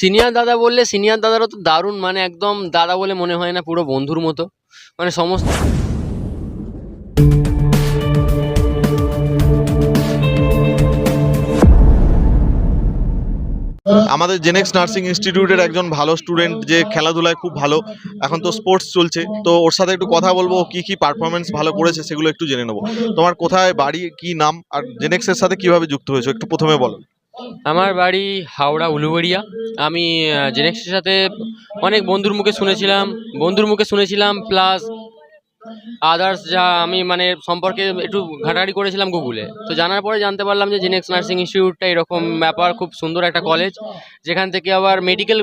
Senior দাদা বললে senior দাদারা তো দারুণ মানে একদম দাদা বলে মনে হয় না, পুরো বন্ধুর মতো। মানে সমস্ত আমাদের জেনেক্স নার্সিং ইনস্টিটিউটের একজন ভালো স্টুডেন্ট যে খেলাধুলায় খুব ভালো, এখন তো স্পোর্টস চলছে। তো ওর সাথে একটু কথা বলব কি কি পারফরমেন্স ভালো করেছে সেগুলো একটু জেনে নেব। তোমার কোথায়, বাড়ি, কি নাম? আর জেনেক্সের সাথে কীভাবে যুক্ত হয়েছো? একটু প্রথমে বলো। আমার বাড়ি হাওড়া উলুবেড়িয়া। আমি জেনেক্সের সাথে অনেক বন্ধুর মুখে শুনেছিলাম, বন্ধুর মুখে শুনেছিলাম প্লাস আদার্স যা আমি মানে সম্পর্কে একটু ঘাটাঘাটি করেছিলাম গুগলে তো জানার পরে জানতে পারলাম যে জেনেক্স নার্সিং ইনস্টিটিউটটা এরকম ব্যাপার, খুব সুন্দর একটা কলেজ যেখান থেকে আবার মেডিকেল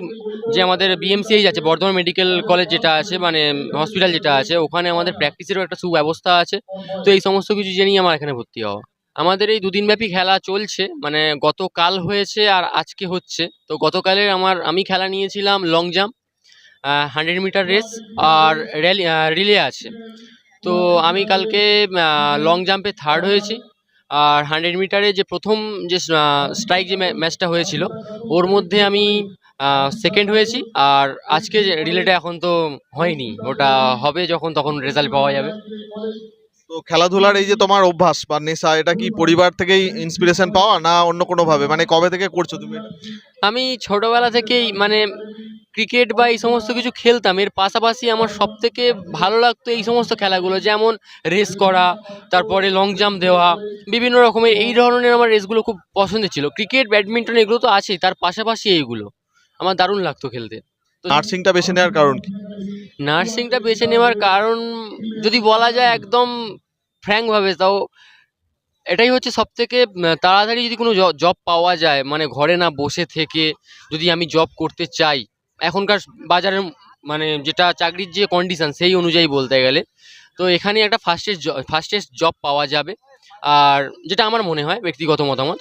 যে আমাদের বিএমসিএইচ আছে, বর্ধমান মেডিকেল কলেজ যেটা আছে মানে হসপিটাল যেটা আছে, ওখানে আমাদের প্র্যাকটিসেরও একটা সুব্যবস্থা আছে। তো এই সমস্ত কিছু জেনেই আমার এখানে ভর্তি হওয়া। আমাদের এই দুদিনব্যাপী খেলা চলছে মানে গতকাল হয়েছে আর আজকে হচ্ছে। তো গতকালের আমার, আমি খেলা নিয়েছিলাম long jump hundred metre race আর র্যালি রিলে আছে। তো আমি কালকে লং জাম্পে থার্ড হয়েছি আর হান্ড্রেড মিটারে যে প্রথম যে স্ট্রাইক যে ম্যাচটা হয়েছিল, ওর মধ্যে আমি সেকেন্ড হয়েছি আর আজকে রিলেটা এখন তো হয়নি। ওটা হবে যখন, তখন রেজাল্ট পাওয়া যাবে। তো খেলাধুলার এই যে তোমার অভ্যাস বা নেশা এটা কি পরিবার থেকেই ইন্সপিরেশন পাওয়া না অন্য কোনো ভাবে মানে কবে থেকে করছ তুমি এটা? আমি ছোটবেলা থেকেই মানে ক্রিকেট বা এই সমস্ত কিছু খেলতাম। এর পাশাপাশি আমার সব থেকে ভালো লাগতো এই সমস্ত খেলাগুলো যেমন রেস করা তারপরে লং জাম্প দেওয়া বিভিন্ন রকমের এই ধরনের আমার রেসগুলো খুব পছন্দের ছিল। ক্রিকেট ব্যাডমিন্টন এগুলো তো আছেই তার পাশাপাশি এইগুলো। আমার দারুণ লাগতো খেলতে। তো নার্সিংটা বেছে নেওয়ার কারণ কি? নার্সিংটা বেছে নেওয়ার কারণ যদি বলা যায় একদম ফ্র্যাঙ্কভাবে তাও এটাই হচ্ছে সব থেকে তাড়াতাড়ি যদি কোনো জব পাওয়া যায় মানে ঘরে না বসে থেকে যদি আমি জব করতে চাই, এখনকার বাজারের মানে যেটা চাকরির যে কন্ডিশন সেই অনুযায়ী বলতে গেলে, তো এখানে একটা ফার্স্টেস্ট ফার্স্টেস্ট জব পাওয়া যাবে। আর যেটা আমার মনে হয়, ব্যক্তিগত মতামত,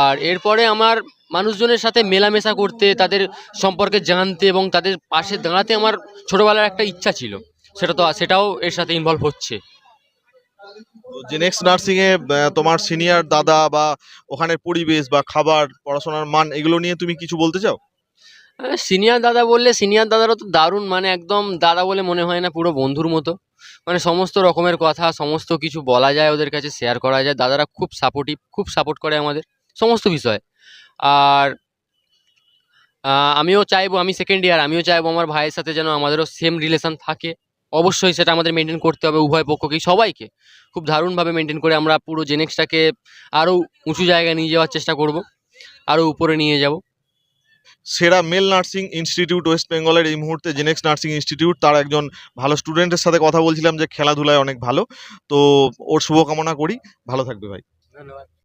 আর এরপরে আমার মানুষজনের সাথে মেলামেশা করতে তাদের সম্পর্কে জানতে এবং তাদের পাশে দাঁড়াতে আমার ছোটোবেলার একটা ইচ্ছা ছিল। সেটা তো সেটাও এর সাথে ইনভলভ হচ্ছে। যে নেক্সট নার্সিংয়ে তোমার সিনিয়র দাদা বা ওখানের পরিবেশ বা খাবার পড়াশোনার মান এগুলো নিয়ে তুমি কিছু বলতে চাও? সিনিয়র দাদা বললে সিনিয়র দাদারা তো দারুণ মানে একদম দাদা বলে মনে হয় না পুরো বন্ধুর মতো। মানে সমস্ত রকমের কথা সমস্ত কিছু বলা যায় ওদের কাছে শেয়ার করা যায়। দাদারা খুব সাপোর্টিভ খুব সাপোর্ট করে আমাদের সমস্ত বিষয়ে। আর আমিও চাইব আমি সেকেন্ড ইয়ার আমিও চাইব আমার ভাইয়ের সাথে যেন আমাদেরও সেম রিলেশন থাকে। অবশ্যই সেটা আমাদের মেনটেন করতে হবে উভয় পক্ষকেই সবাইকে। খুব দারুণভাবে মেনটেন করে আমরা পুরো জেনেক্সটাকে আরও উঁচু জায়গায় নিয়ে যাওয়ার চেষ্টা করব আরও উপরে নিয়ে যাব। সেরা মেল নার্সিং ইনস্টিটিউট ওয়েস্ট বেঙ্গলের এই মুহূর্তে জেনেক্স নার্সিং ইনস্টিটিউট তার একজন ভালো স্টুডেন্টের সাথে কথা বলছিলাম যে খেলাধুলায় অনেক ভালো। তো ওর শুভকামনা করি ভালো থাকবে ভাই। ধন্যবাদ।